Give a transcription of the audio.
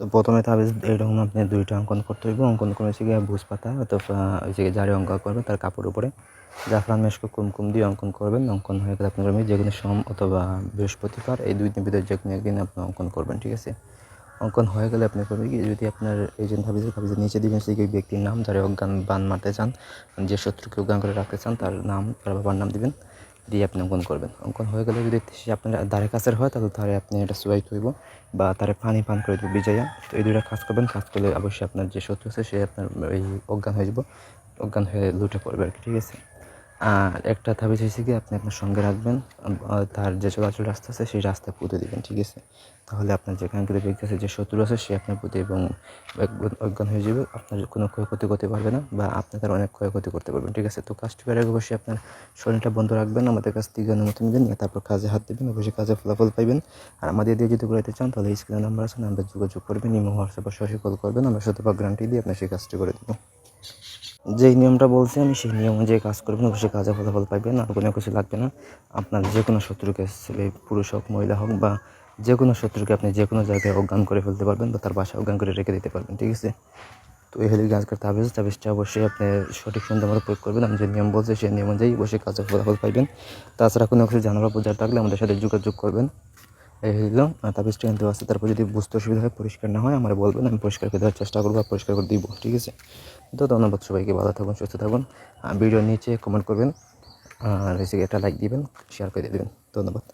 প্রথমে তাবিজ এরকম আপনি দুইটা অঙ্কন করতে হইব। অঙ্কন করে হচ্ছে গিয়ে ভুজ পাতা অথবা ওই যে জারি অঙ্কন করবেন তার কাপড় উপরে। জাফরান মেশকো কুমকুম দিয়ে অঙ্কন করবেন। অঙ্কন হয়ে গেলে আপনি করবেন যে কোনো সোম অথবা বৃহস্পতিবার এই দুই দিন ভিতরে যে কোনো একদিন আপনি অঙ্কন করবেন, ঠিক আছে? অঙ্কন হয়ে গেলে আপনি করবেন কি, যদি আপনার এজেন্ট তাবিজের তাবিজের নিচে দিবেন, সেই ব্যক্তির নাম যারা অজ্ঞান বান মারতে চান, যে শত্রুকে অজ্ঞান করে রাখতে চান, তার নাম, তার বাবার নাম দিবেন। দিয়ে আপনি অঙ্কন করবেন। অঙ্কন হয়ে গেলে যদি সে আপনার ধারে কাছের হয়, তাহলে ধারে আপনি এটা সুয়াই হইব বা তারে পানি পান করে দেবো বিজয়া। তো এই দুইটা কাজ করবেন, কাজ করলে অবশ্যই আপনার যে শত্রু আছে, সে আপনার এই অজ্ঞান হয়ে যাব। অজ্ঞান হয়ে লুটে পড়বে আর কি, ঠিক আছে? আর একটা তাবিজ হয়েছে কি, আপনি আপনার সঙ্গে রাখবেন তার যে চলাচল রাস্তা আছে, সেই রাস্তা পুঁতে দিবেন, ঠিক আছে? তাহলে আপনার যেখানে কিন্তু ব্যক্তি আছে যে শত্রু আছে, সে আপনার প্রতি এবং অজ্ঞান হয়ে যাবে, আপনার কোনো ক্ষয়ক্ষতি করতে পারবে না বা আপনি তার অনেক ক্ষয়ক্ষতি করতে পারবেন, ঠিক আছে? তো কাজটি আগে অবশ্যই আপনার শরীরটা বন্ধ রাখবেন, আমাদের কাছ থেকে অনুমতি নেবেন তারপর কাজে হাত দেবেন, অবশ্যই কাজে ফলাফল পাইবেন। আর আমাদের দিয়ে যদি করাতে চান, তাহলে স্ক্রিনে নাম্বার আছে, নাম্বার যোগাযোগ করবেন, ইমো, হোয়াটসঅ্যাপে সরাসরি কল করবেন, আমরা শতভাগ গ্যারান্টি দিয়ে আপনার সেই কাজটি করে দেবো। যেই নিয়মটা বলছি আমি, সেই নিয়ম অনুযায়ী কাজ করবেন, অবশ্যই কাজে ফলাফল পাইবেন, আর কোনো কিছু লাগবে না। আপনার যে কোনো শত্রুকে, ছেলে, পুরুষ হোক, মহিলা হোক, বা যে কোনো শত্রুকে আপনি যে কোনো জায়গায় অজ্ঞান করে ফেলতে পারবেন, বা তার বাসা অজ্ঞান করে রেখে দিতে পারবেন, ঠিক আছে? তো এই হলে আজকের তাবিজ। তাবিজটা অবশ্যই আপনি সঠিক সুন্দর প্রয়োগ করবেন। আমি যে নিয়ম বলছি, সেই নিয়ম অনুযায়ী অবশ্যই কাজে ফলাফল পাইবেন। তাছাড়া কোনো কিছু জানার বোঝার থাকলে আমাদের সাথে যোগাযোগ করবেন। এই তারপর তাবিজটা কিন্তু আছে। তারপর যদি বুঝতে অসুবিধা হয়, পরিষ্কার না হয়, আমার বলবেন, আমি পরিষ্কার করে দেওয়ার চেষ্টা করব পরিষ্কার করে দিব, ঠিক আছে? তো ধন্যবাদ সবাইকে, ভালো থাকুন, সুস্থ থাকুন। ভিডিও নিচে কমেন্ট করবেন, আর হচ্ছে একটা লাইক দিবেন শেয়ার করে দিয়ে দেবেন। ধন্যবাদ।